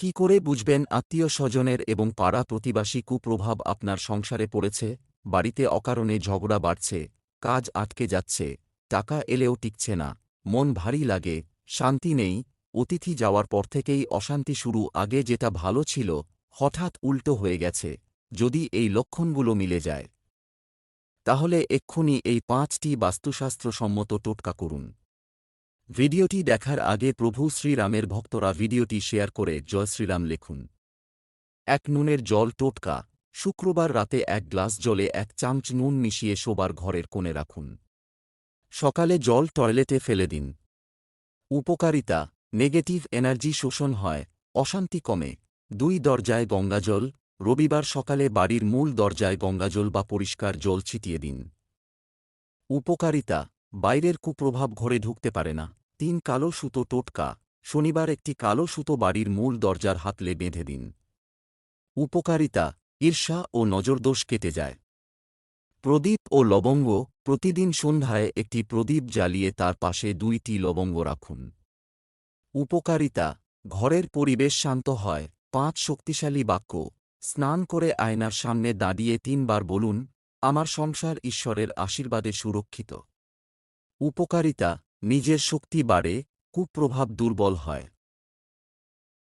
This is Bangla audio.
কি করে বুঝবেন আত্মীয় স্বজনের এবং পাড়া প্রতিবাসী কুপ্রভাব আপনার সংসারে পড়েছে, বাড়িতে অকারণে ঝগড়া বাড়ছে, কাজ আটকে যাচ্ছে, টাকা এলেও টিকছে না, মন ভারী লাগে, শান্তি নেই, অতিথি যাওয়ার পর থেকেই অশান্তি শুরু, আগে যেটা ভালো ছিল, হঠাৎ উল্টো হয়ে গেছে, যদি এই লক্ষণগুলো মিলে যায়। তাহলে এক্ষুনি এই পাঁচটি বাস্তুশাস্ত্রসম্মত টোটকা করুন। ভিডিওটি দেখার আগে প্রভু শ্রীরামের ভক্তরা ভিডিওটি শেয়ার করে জয় শ্রীরাম লিখুন। এক নুনের জল টোটকা, শুক্রবার রাতে এক গ্লাস জলে এক চামচ নুন মিশিয়ে শোবার ঘরের কোণে রাখুন। সকালে জল টয়লেটে ফেলে দিন। উপকারিতা, নেগেটিভ এনার্জি শোষণ হয়, অশান্তি কমে। দুই দরজায় গঙ্গাজল, রবিবার সকালে বাড়ির মূল দরজায় গঙ্গাজল বা পরিষ্কার জল ছিটিয়ে দিন। উপকারিতা, বাইরের কুপ্রভাব ঘরে ঢুকতে পারে না। তিন কালো সুতো টোটকা, শনিবার একটি কালো সুতো বাড়ির মূল দরজার হাতলে বেঁধে দিন। উপকারিতা, ঈর্ষা ও নজরদোষ কেটে যায়। প্রদীপ ও লবঙ্গ প্রতিদিন সন্ধ্যায় একটি প্রদীপ জ্বালিয়ে তার পাশে দুইটি লবঙ্গ রাখুন। উপকারিতা, ঘরের পরিবেশ শান্ত হয়, পাঁচ শক্তিশালী বাক্য, স্নান করে আয়নার সামনে দাঁড়িয়ে তিনবার বলুন, আমার সংসার ঈশ্বরের আশীর্বাদে সুরক্ষিত। উপকারিতা নিজের শক্তি বাড়ে কুপ্রভাব দুর্বল হয়।